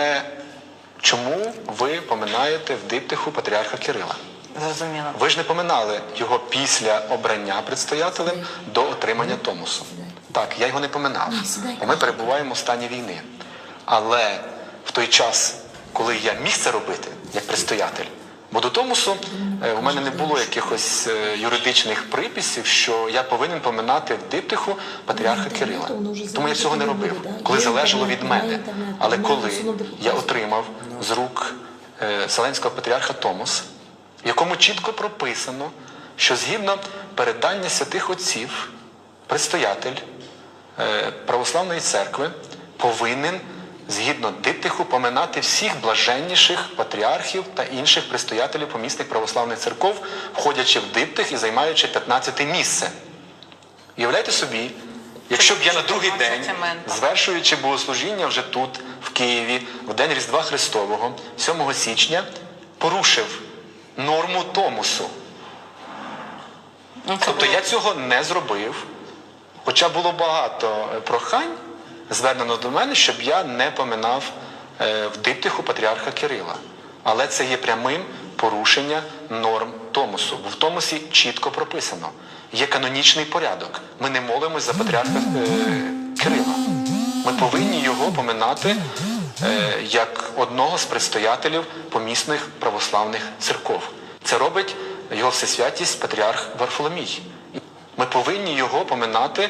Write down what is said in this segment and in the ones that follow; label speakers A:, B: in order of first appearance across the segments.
A: Е, Чому ви поминаєте в диптиху патріарха Кирила?
B: Зрозуміло.
A: Ви ж не поминали його після обрання предстоятелем до отримання Томосу. Так, я його не поминав, бо ми перебуваємо в стані війни. Але в той час, коли я міг це робити як предстоятель, бо до Томосу е, у мене не було якихось е, юридичних приписів, що я повинен поминати в диптиху патріарха Кирила. Тому я цього не робив, коли залежало від мене. Але коли я отримав з рук е, Вселенського патріарха Томос, в якому чітко прописано, що згідно передання святих отців, предстоятель е, православної церкви повинен згідно диптиху поминати всіх блаженніших патріархів та інших предстоятелів помісних православних церков, входячи в диптих і займаючи 15 місце. Уявляйте собі, якщо б я на другий день, звершуючи богослужіння вже тут, в Києві, в день Різдва Христового, 7 січня, порушив норму Томосу.
B: Ну,
A: Тобто я цього не зробив, хоча було багато е, прохань звернено до мене, щоб я не поминав е, в диптиху патріарха Кирила. Але це є прямим порушення норм Томосу. Бо в Томосі чітко прописано: є канонічний порядок. Ми не молимось за патріарха е, Кирила. Ми повинні його поминати е, як одного з предстоятелів помісних православних церков. Це робить його всесвятість патріарх Варфоломій. Ми повинні його поминати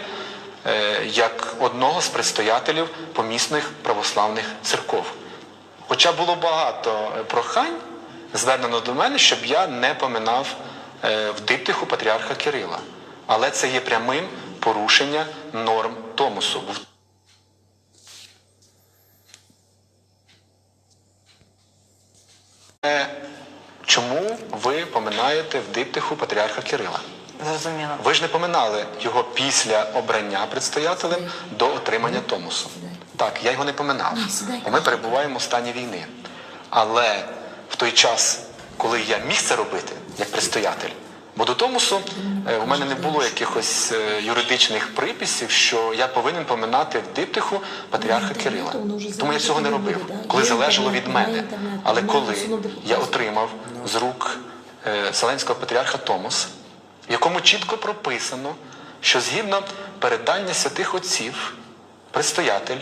A: як одного з предстоятелів помісних православних церков. Хоча було багато е, прохань звернено до мене, щоб я не поминав е, в диптиху патріарха Кирила. Але це є прямим порушення норм Томосу. Е, Чому ви поминаєте в диптиху патріарха Кирила?
B: Зрозуміло.
A: Ви ж не поминали його після обрання предстоятелем до отримання Томосу. Так, я його не поминав, бо ми перебуваємо в стані війни. Але в той час, коли я міг це робити як предстоятель, бо до Томосу е, у мене не було якихось е, юридичних приписів, що я повинен поминати в диптиху патріарха Кирила. Тому я цього не робив, коли залежало від мене. Але коли я отримав з рук е, Вселенського патріарха Томос, в якому чітко прописано, що згідно передання святих отців, предстоятель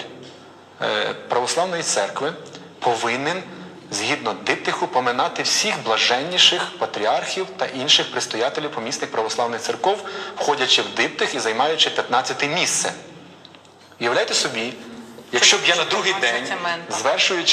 A: е, православної церкви повинен згідно диптиху поминати всіх блаженніших патріархів та інших предстоятелів помісних православних церков, входячи в диптих і займаючи 15 місце. Уявляйте собі, якщо б я на другий день, звершуючи